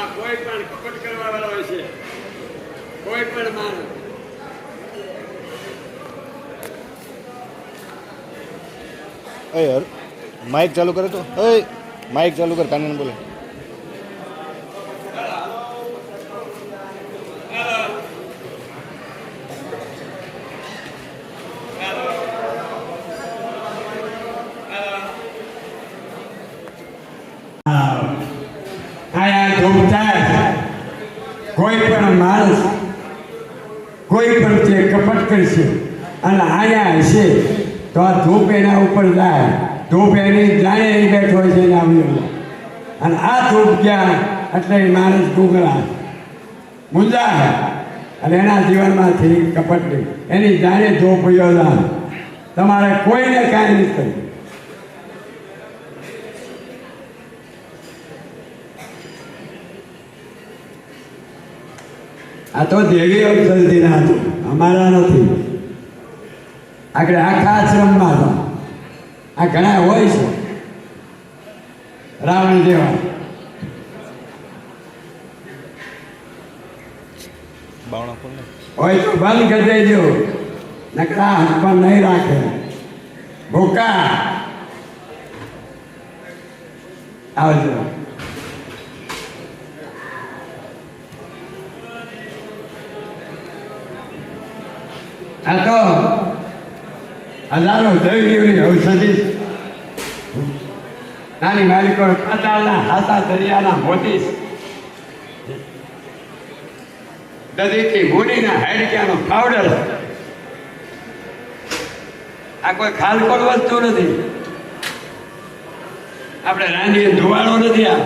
સમાજમાં કોઈ પણ કપટ કરવા વાળો હોય છે. કોઈ પણ માણસ. અયર માઇક ચાલુ કરે તો? અય માઇક ચાલુ કર, કાનન બોલે. આયા કોઈ પણ માણસ કોઈ પણ તે કપટ કરશે અને આયા હશે તો આ ધૂપ એના ઉપર જાય. ધૂપ એની જાણે એ બેઠો છે એના અને આ ધૂપ ગયા એટલે માણસ ગુગળા મુંજા. અને એના જીવનમાંથી કપટ નહીં. એની જાણે ધૂપ યોજા તમારે કોઈને કાંઈ નહીં કર્યું આ તો દેવી અવસરજીના હતી. અમારા નથી. આગળ આખા આશ્રમમાં હતા. આ ઘણા હોય છે. રાવણ જેવા. હોય તો બંધ કરી દેજો. નકરા હાથ પણ નહીં રાખે. ભૂકા. આવજો. આ તો હજારો દૈવીઓની ઔષધિ નાની માલિકો કાંટાળના હાથા દરિયાના મોતી દદીથી મૂડીના હેડક્યાનો પાવડર આ કોઈ ખાલકોળ વસ્તુ નથી આપણે રાંધીએ ધુવાળો નથી આ